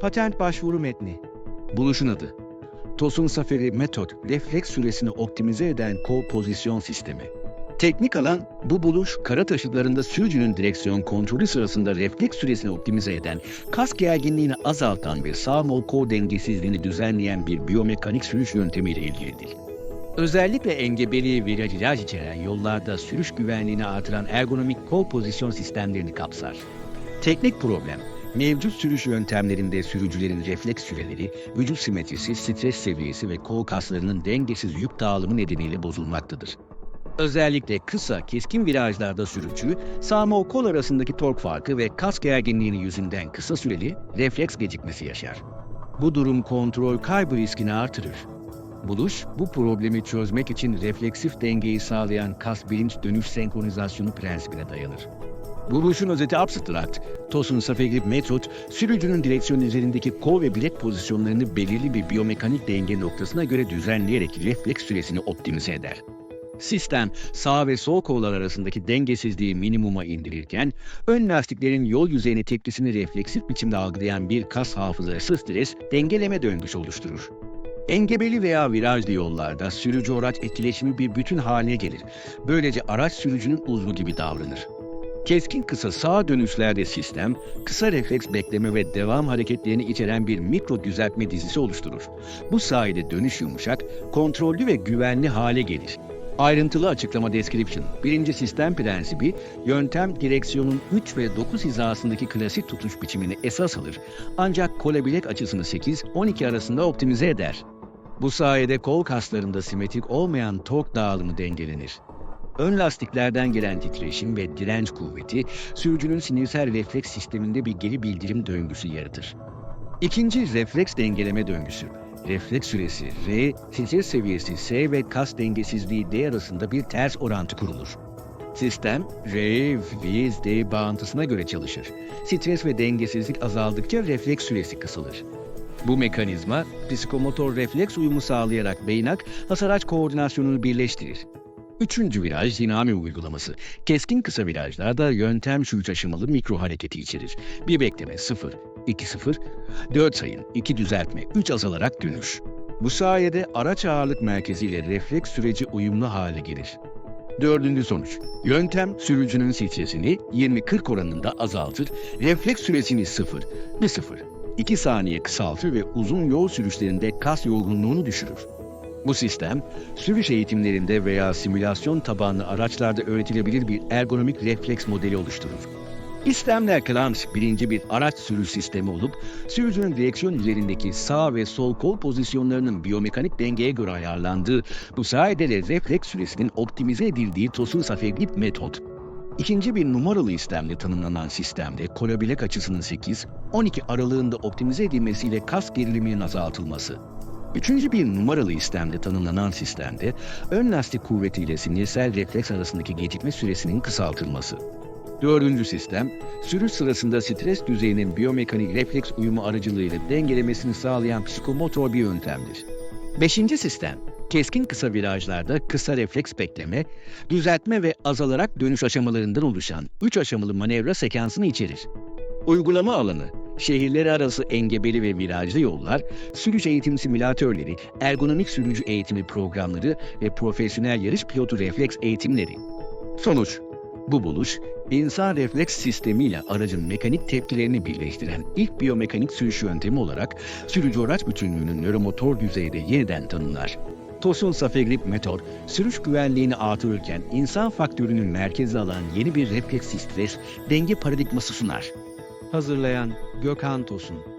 Patent başvuru metni. Buluşun adı. Tosun Safari Metot, refleks süresini optimize eden ko-pozisyon sistemi. Teknik alan, bu buluş, kara taşıtlarında sürücünün direksiyon kontrolü sırasında refleks süresini optimize eden, kas gerginliğini azaltan ve sağ mol kol dengesizliğini düzenleyen bir biyomekanik sürüş yöntemiyle ilgilidir. Özellikle engebeli virajlar içeren yollarda sürüş güvenliğini artıran ergonomik kol pozisyon sistemlerini kapsar. Teknik problem, mevcut sürüş yöntemlerinde sürücülerin refleks süreleri, vücut simetrisi, stres seviyesi ve kol kaslarının dengesiz yük dağılımı nedeniyle bozulmaktadır. Özellikle kısa, keskin virajlarda sürücü, sağ mol kol arasındaki tork farkı ve kas gerginliğini yüzünden kısa süreli refleks gecikmesi yaşar. Bu durum kontrol kaybı riskini artırır. Buluş, bu problemi çözmek için refleksif dengeyi sağlayan kas bilinç dönüş senkronizasyonu prensibine dayanır. Buluşun özeti abstrakt. Tosun Safegrip metot, sürücünün direksiyon üzerindeki kol ve bilek pozisyonlarını belirli bir biyomekanik denge noktasına göre düzenleyerek refleks süresini optimize eder. Sistem, sağ ve sol kollar arasındaki dengesizliği minimuma indirirken, ön lastiklerin yol yüzeyine tepkisini refleksif biçimde algılayan bir kas hafızası stres, dengeleme döngüsü oluşturur. Engebeli veya virajlı yollarda sürücü araç etkileşimi bir bütün haline gelir. Böylece araç sürücünün uzvu gibi davranır. Keskin kısa sağ dönüşlerde sistem, kısa refleks bekleme ve devam hareketlerini içeren bir mikro düzeltme dizisi oluşturur. Bu sayede dönüş yumuşak, kontrollü ve güvenli hale gelir. Ayrıntılı açıklama description. Birinci sistem prensibi, yöntem direksiyonun 3 ve 9 hizasındaki klasik tutuş biçimini esas alır. Ancak kolabilek açısını 8-12 arasında optimize eder. Bu sayede kol kaslarında simetrik olmayan tork dağılımı dengelenir. Ön lastiklerden gelen titreşim ve direnç kuvveti sürücünün sinirsel refleks sisteminde bir geri bildirim döngüsü yaratır. İkinci refleks dengeleme döngüsü. Refleks süresi R, stres seviyesi S ve kas dengesizliği D arasında bir ters orantı kurulur. Sistem R, V, D bağıntısına göre çalışır. Stres ve dengesizlik azaldıkça refleks süresi kısalır. Bu mekanizma psikomotor refleks uyumu sağlayarak beynak hasaraç koordinasyonunu birleştirir. Üçüncü viraj dinami uygulaması. Keskin kısa virajlarda yöntem şu üç aşamalı mikro hareketi içerir. Bir bekleme 0, 2 0, 4 sayın, 2 düzeltme, 3 azalarak dönüş. Bu sayede araç ağırlık merkeziyle refleks süreci uyumlu hale gelir. Dördüncü sonuç. Yöntem sürücünün stresini 20-40 oranında azaltır, refleks süresini 0, 1 0, 2 saniye kısaltır ve uzun yol sürüşlerinde kas yorgunluğunu düşürür. Bu sistem, sürüş eğitimlerinde veya simülasyon tabanlı araçlarda öğretilebilir bir ergonomik refleks modeli oluşturur. İstemler Clamps birinci bir araç sürüş sistemi olup, sürücünün direksiyon üzerindeki sağ ve sol kol pozisyonlarının biyomekanik dengeye göre ayarlandığı, bu sayede de refleks süresinin optimize edildiği Tosun Safegrip metot. İkinci bir numaralı istemle tanımlanan sistemde kolabilek açısının 8-12 aralığında optimize edilmesiyle kas geriliminin azaltılması. Üçüncü bir numaralı istemde tanımlanan sistemde ön lastik kuvvetiyle sinirsel refleks arasındaki gecikme süresinin kısaltılması. Dördüncü sistem, sürüş sırasında stres düzeyinin biyomekanik refleks uyumu aracılığıyla dengelemesini sağlayan psikomotor bir yöntemdir. Beşinci sistem, keskin kısa virajlarda kısa refleks bekleme, düzeltme ve azalarak dönüş aşamalarından oluşan üç aşamalı manevra sekansını içerir. Uygulama alanı, şehirleri arası engebeli ve virajlı yollar, sürüş eğitim simülatörleri, ergonomik sürücü eğitimi programları ve profesyonel yarış pilotu refleks eğitimleri. Sonuç bu buluş, insan refleks sistemiyle aracın mekanik tepkilerini birleştiren ilk biyomekanik sürüş yöntemi olarak sürücü araç bütünlüğünün nöromotor düzeyde yeniden tanımlar. Tosun Safegrip metot, sürüş güvenliğini artırırken insan faktörünün merkeze alan yeni bir refleks stres denge paradigması sunar. Hazırlayan Gökhan Tosun.